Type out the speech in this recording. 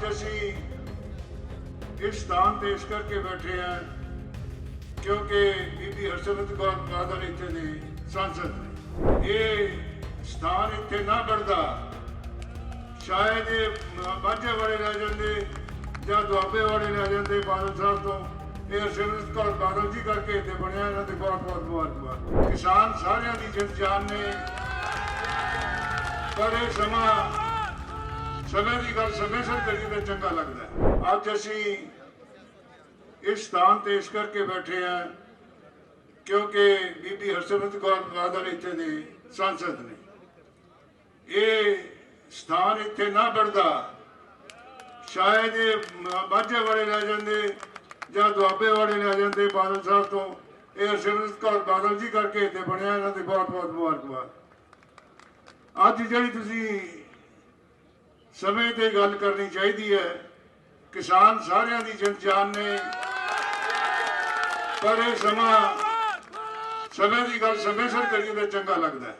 ਅੱਜ ਅਸੀਂ ਇਸ ਸਥਾਨ ਤੇ ਇਸ ਕਰਕੇ ਬੈਠੇ ਹਾਂ ਕਿਉਂਕਿ ਬੀਬੀ ਹਰਸਿਮਰਤ ਕੌਰ ਬਾਦਲ ਇੱਥੇ ਦੇ ਸੰਸਦ ਇਹ ਸਥਾਨ ਇੱਥੇ ਨਾ ਬਣਦਾ, ਸ਼ਾਇਦ ਇਹ ਬਾਝੇ ਵਾਲੇ ਰਹਿ ਜਾਂਦੇ ਜਾਂ ਦੁਆਬੇ ਵਾਲੇ ਰਹਿ ਜਾਂਦੇ ਬਾਦਲ ਸਾਹਿਬ ਤੋਂ। ਇਹ ਹਰਸਿਮਰਤ ਕੌਰ ਬਾਦਲ ਜੀ ਕਰਕੇ ਇੱਥੇ ਬਣਿਆ, ਇਹਨਾਂ ਦੇ ਬਹੁਤ ਬਹੁਤ ਮੁਬਾਰਕਬਾਦ ਕਿਸਾਨ ਸਾਰਿਆਂ ਦੀ ਜਿੰਦ ਜਾਨ ਨੇ, ਪਰ ਇਹ ਸਮਾਂ ਸਮੇਂ ਦੀ ਗੱਲ ਸਮੇਂ ਸਿਰ ਕਰੀ ਤਾਂ ਚੰਗਾ ਲੱਗਦਾ ਅੱਜ ਅਸੀਂ ਇਸ ਸਥਾਨ ਤੇ ਇਸ ਕਰਕੇ ਬੈਠੇ ਹਾਂ ਕਿਉਂਕਿ ਬੀਬੀ ਹਰਸਿਮਰਤ ਕੌਰ ਬਾਦਲ ਇੱਥੇ ਦੇ ਸੰਸਦ ਨੇ। ਇਹ ਸਥਾਨ ਇੱਥੇ ਨਾ ਬਣਦਾ, ਸ਼ਾਇਦ ਇਹ ਮਾਝੇ ਵਾਲੇ ਲੈ ਜਾਂਦੇ ਜਾਂ ਦੁਆਬੇ ਵਾਲੇ ਲੈ ਜਾਂਦੇ ਬਾਦਲ ਸਾਹਿਬ ਤੋਂ। ਇਹ ਹਰਸਿਮਰਤ ਕੌਰ ਬਾਦਲ ਜੀ ਕਰਕੇ ਇੱਥੇ ਬਣਿਆ, ਇਹਨਾਂ ਦੀ ਬਹੁਤ ਬਹੁਤ ਮੁਬਾਰਕਬਾਦ। ਅੱਜ ਜਿਹੜੀ ਤੁਸੀਂ ਸਮੇਂ ਤੇ ਗੱਲ ਕਰਨੀ ਚਾਹੀਦੀ ਹੈ। ਕਿਸਾਨ ਸਾਰਿਆਂ ਦੀ ਜਿੰਦ ਜਾਨ ਨੇ। ਪਰ ਇਹ ਸਮਾਂ ਸਮੇਂ ਦੀ ਗੱਲ ਸਮੇਂ ਸਿਰ ਕਰੀਏ ਤਾਂ ਚੰਗਾ ਲੱਗਦਾ ਹੈ।